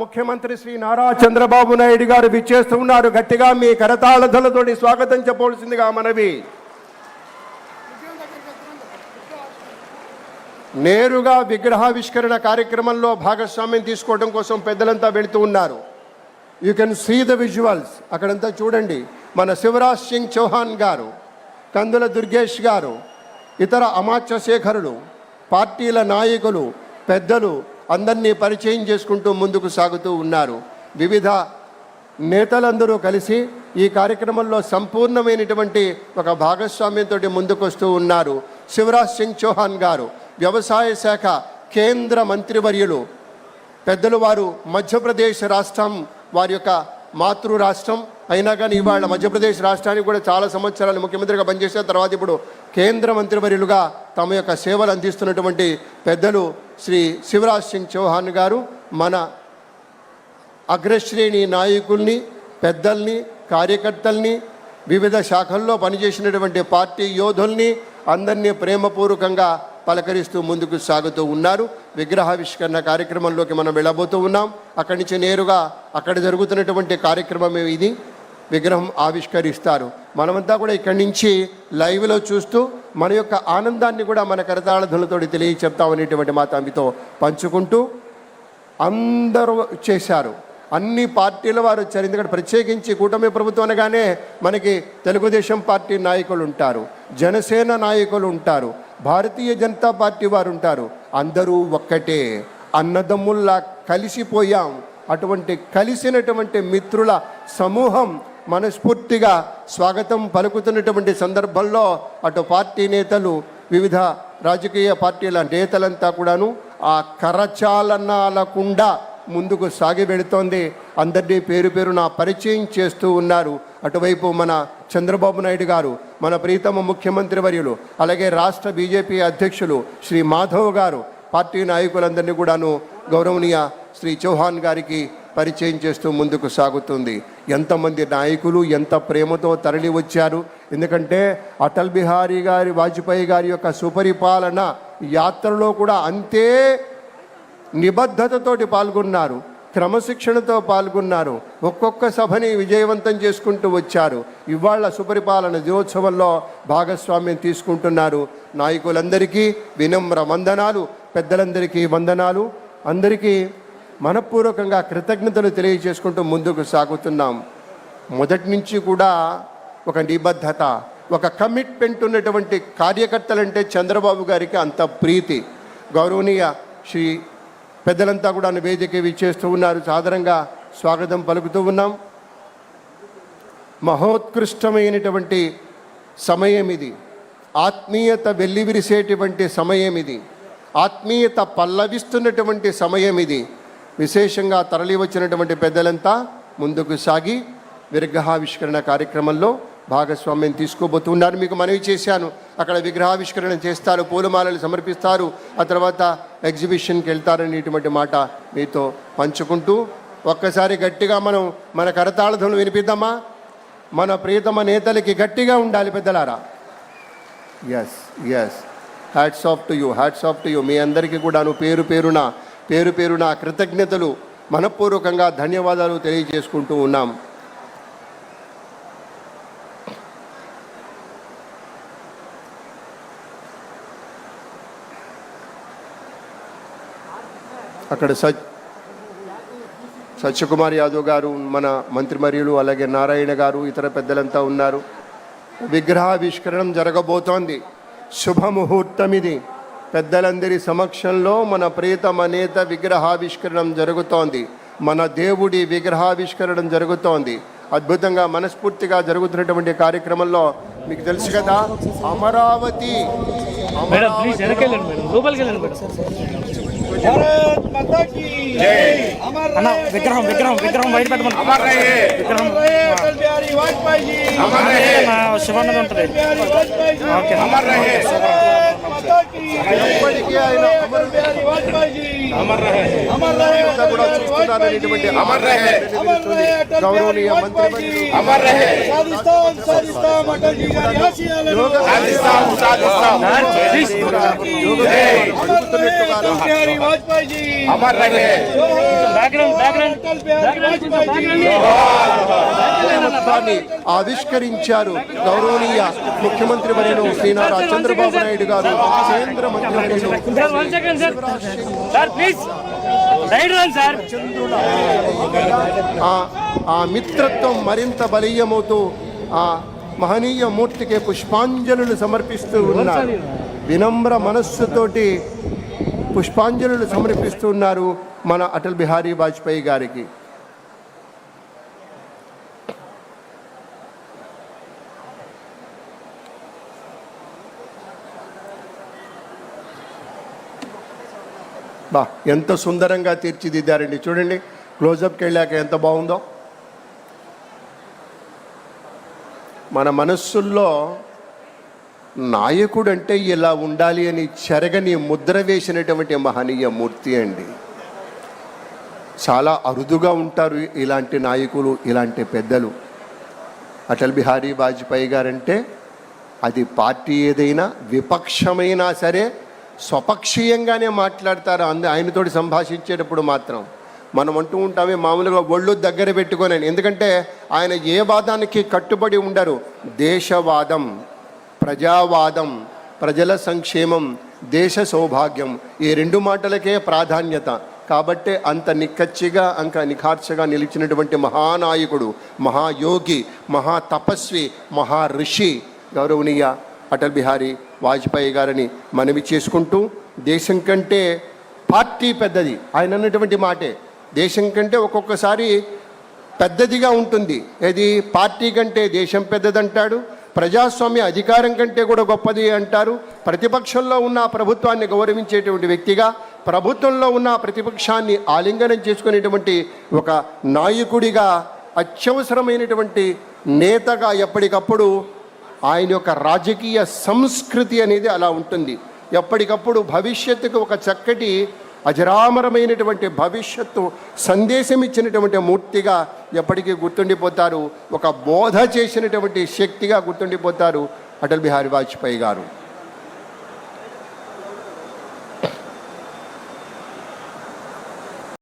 ముఖ్యమంత్రి శ్రీ నారా చంద్రబాబు నాయుడు గారు విచ్చేస్తున్నారు గట్టిగా మీ కరతాళధలతోటి స్వాగతం చెప్పవలసిందిగా మనవి. నేరుగా విగ్రహావిష్కరణ కార్యక్రమంలో భాగస్వామ్యం తీసుకోవడం కోసం పెద్దలంతా వెళుతూ ఉన్నారు. You can see the visuals అక్కడంతా చూడండి. మన శివరాజ్ సింగ్ చౌహాన్ గారు కందుల దుర్గేష్ గారు ఇతర అమాత్య శేఖరులు పార్టీల నాయకులు పెద్దలు అందరినీ పరిచయం చేసుకుంటూ ముందుకు సాగుతూ ఉన్నారు. వివిధ నేతలందరూ కలిసి ఈ కార్యక్రమంలో సంపూర్ణమైనటువంటి ఒక భాగస్వామ్యంతో ముందుకొస్తూ ఉన్నారు. శివరాజ్ సింగ్ చౌహాన్ గారు వ్యవసాయ శాఖ కేంద్ర మంత్రివర్యులు పెద్దలు వారు మధ్యప్రదేశ్ రాష్ట్రం వారి యొక్క మాతృ రాష్ట్రం అయినా కానీ ఇవాళ మధ్యప్రదేశ్ రాష్ట్రానికి కూడా చాలా సంవత్సరాలు ముఖ్యమంత్రిగా పనిచేసిన తర్వాత ఇప్పుడు కేంద్ర మంత్రివర్యులుగా తమ యొక్క సేవలు అందిస్తున్నటువంటి పెద్దలు శ్రీ శివరాజ్ సింగ్ చౌహాన్ గారు మన అగ్రశ్రేణి నాయకుల్ని పెద్దల్ని కార్యకర్తల్ని వివిధ శాఖల్లో పనిచేసినటువంటి పార్టీ యోధుల్ని అందరినీ ప్రేమపూర్వకంగా పలకరిస్తూ ముందుకు సాగుతూ ఉన్నారు. విగ్రహావిష్కరణ కార్యక్రమంలోకి మనం వెళ్ళబోతూ ఉన్నాం. అక్కడి నుంచి నేరుగా అక్కడ జరుగుతున్నటువంటి కార్యక్రమం ఇది విగ్రహం ఆవిష్కరిస్తారు. మనమంతా కూడా ఇక్కడి నుంచి లైవ్లో చూస్తూ మన యొక్క ఆనందాన్ని కూడా మన కరతాళధులతో తెలియ చెప్తామనేటువంటి మా తమ్మితో పంచుకుంటూ అందరూ చేశారు. అన్ని పార్టీల వారు వచ్చారు. ఎందుకంటే ప్రత్యేకించి కూటమి ప్రభుత్వం అనగానే మనకి తెలుగుదేశం పార్టీ నాయకులు ఉంటారు. జనసేన నాయకులు ఉంటారు. భారతీయ జనతా పార్టీ వారు ఉంటారు. అందరూ ఒక్కటే. అన్నదమ్ముల్లా కలిసిపోయాం. అటువంటి కలిసినటువంటి మిత్రుల సమూహం మనస్ఫూర్తిగా స్వాగతం పలుకుతున్నటువంటి సందర్భంలో అటు పార్టీ నేతలు వివిధ రాజకీయ పార్టీల నేతలంతా కూడాను ఆ కరచాలనాలకుండా ముందుకు సాగి వెళుతోంది. అందరినీ పేరు పేరున పరిచయం చేస్తూ ఉన్నారు. అటువైపు మన చంద్రబాబు నాయుడు గారు. మన ప్రీతమ ముఖ్యమంత్రి వర్యులు అలాగే రాష్ట్ర బీజేపీ అధ్యక్షులు శ్రీ మాధవ్ గారు పార్టీ నాయకులందరినీ కూడాను గౌరవనీయ శ్రీ చౌహాన్ గారికి పరిచయం చేస్తూ ముందుకు సాగుతుంది. ఎంతమంది నాయకులు ఎంత ప్రేమతో తరలి వచ్చారు. ఎందుకంటే అటల్ బిహారీ గారి వాజ్పేయి గారి యొక్క సుపరిపాలన యాత్రలో కూడా అంతే నిబద్ధతతోటి పాల్గొన్నారు. క్రమశిక్షణతో పాల్గొన్నారు. ఒక్కొక్క సభని విజయవంతం చేసుకుంటూ వచ్చారు. ఇవాళ సుపరిపాలన దినోత్సవంలో భాగస్వామ్యం తీసుకుంటున్నారు. నాయకులందరికీ వినమ్ర వందనాలు పెద్దలందరికీ వందనాలు. అందరికీ మనపూర్వకంగా కృతజ్ఞతలు తెలియజేసుకుంటూ ముందుకు సాగుతున్నాం. మొదటి నుంచి కూడా ఒక నిబద్ధత ఒక కమిట్మెంట్ ఉన్నటువంటి కార్యకర్తలంటే చంద్రబాబు గారికి అంత ప్రీతి. గౌరవనీయ శ్రీ పెద్దలంతా కూడా వేదిక విచ్చేస్తూ ఉన్నారు. సాధారణంగా స్వాగతం పలుకుతూ ఉన్నాం. మహోత్కృష్టమైనటువంటి సమయం ఇది. ఆత్మీయత వెల్లివిరిసేటువంటి సమయం ఇది. ఆత్మీయత పల్లవిస్తున్నటువంటి సమయం ఇది. విశేషంగా తరలి వచ్చినటువంటి పెద్దలంతా ముందుకు సాగి విగ్రహావిష్కరణ కార్యక్రమంలో భాగస్వామ్యం తీసుకోబోతున్నారు. మీకు మనవి చేశాను. అక్కడ విగ్రహావిష్కరణ చేస్తారు పూలమాలలు సమర్పిస్తారు. ఆ తర్వాత ఎగ్జిబిషన్కి వెళ్తారనేటువంటి మాట మీతో పంచుకుంటూ ఒక్కసారి గట్టిగా మనం మన కరతాళధ్వనులు వినిపిద్దామా? మన ప్రియతమ నేతలకి గట్టిగా ఉండాలి పెద్దలారా. Yes yes hats off to you hats off to you మీ అందరికీ కూడాను పేరు పేరున పేరు పేరున కృతజ్ఞతలు. మనపూర్వకంగా ధన్యవాదాలు తెలియజేసుకుంటూ ఉన్నాం. అక్కడ సత్ సత్యకుమార్ యాదవ్ గారు మన మంత్రివర్యులు అలాగే నారాయణ గారు ఇతర పెద్దలంతా ఉన్నారు. విగ్రహావిష్కరణం జరగబోతోంది. శుభముహూర్తం ఇది. పెద్దలందరి సమక్షంలో మన ప్రియతమ నేత విగ్రహావిష్కరణం జరుగుతోంది. మన దేవుడి విగ్రహావిష్కరణం జరుగుతోంది. అద్భుతంగా మనస్ఫూర్తిగా జరుగుతున్నటువంటి కార్యక్రమంలో మీకు తెలుసు కదా అమరావతి. విగ్రహం ఉంటుంది. ఎప్పటికీ ఆయన అమర్ రహే. గౌరవనీయ ఆవిష్కరించారు గౌరవనీయ ముఖ్యమంత్రి మరియు శ్రీనారా చంద్రబాబు నాయుడు గారు. కేంద్ర మంత్రి second sir sir please right sir ఆ ఆ మిత్రత్వం మరింత బలీయమవుతూ ఆ మహనీయ మూర్తికి పుష్పాంజలులు సమర్పిస్తూ ఉన్నారు. వినమ్ర మనస్సుతోటి పుష్పాంజలులు సమర్పిస్తున్నారు మన అటల్ బిహారీ వాజ్పేయి గారికి. బా ఎంత సుందరంగా తీర్చిదిద్దారండి. చూడండి క్లోజప్కి వెళ్ళాక ఎంత బాగుందో. మన మనస్సుల్లో నాయకుడు అంటే ఇలా ఉండాలి అని చెరగని ముద్ర వేసినటువంటి మహనీయ మూర్తి అండి. చాలా అరుదుగా ఉంటారు ఇలాంటి నాయకులు ఇలాంటి పెద్దలు. అటల్ బిహారీ వాజ్పేయి గారంటే అది పార్టీ ఏదైనా విపక్షమైనా సరే స్వపక్షీయంగానే మాట్లాడతారు. అందు ఆయనతోటి సంభాషించేటప్పుడు మాత్రం మనం అంటూ ఉంటామే మామూలుగా ఒళ్ళు దగ్గర పెట్టుకొని ఎందుకంటే ఆయన ఏ వాదానికి కట్టుబడి ఉండరు. దేశవాదం ప్రజావాదం ప్రజల సంక్షేమం దేశ సౌభాగ్యం ఈ రెండు మాటలకే ప్రాధాన్యత. కాబట్టే అంత నిక్కచ్చిగా అంక నిఖార్చగా నిలిచినటువంటి మహానాయకుడు మహాయోగి మహా తపస్వి మహా ఋషి గౌరవనీయ అటల్ బిహారీ వాజ్పేయి గారిని మనవి చేసుకుంటూ దేశం కంటే పార్టీ పెద్దది. ఆయన అన్నటువంటి మాటే. దేశం కంటే ఒక్కొక్కసారి పెద్దదిగా ఉంటుంది. ఏది? పార్టీ కంటే దేశం పెద్దదంటాడు. ప్రజాస్వామ్య అధికారం కంటే కూడా గొప్పది అంటారు. ప్రతిపక్షంలో ఉన్న ప్రభుత్వాన్ని గౌరవించేటువంటి వ్యక్తిగా ప్రభుత్వంలో ఉన్న ప్రతిపక్షాన్ని ఆలింగనం చేసుకునేటువంటి ఒక నాయకుడిగా అత్యవసరమైనటువంటి నేతగా ఎప్పటికప్పుడు ఆయన యొక్క రాజకీయ సంస్కృతి అనేది అలా ఉంటుంది. ఎప్పటికప్పుడు భవిష్యత్తుకు ఒక చక్కటి అజరామరమైనటువంటి భవిష్యత్తు సందేశం ఇచ్చినటువంటి మూర్తిగా ఎప్పటికీ గుర్తుండిపోతారు. ఒక బోధ చేసినటువంటి శక్తిగా గుర్తుండిపోతారు అటల్ బిహారీ వాజ్పేయి గారు.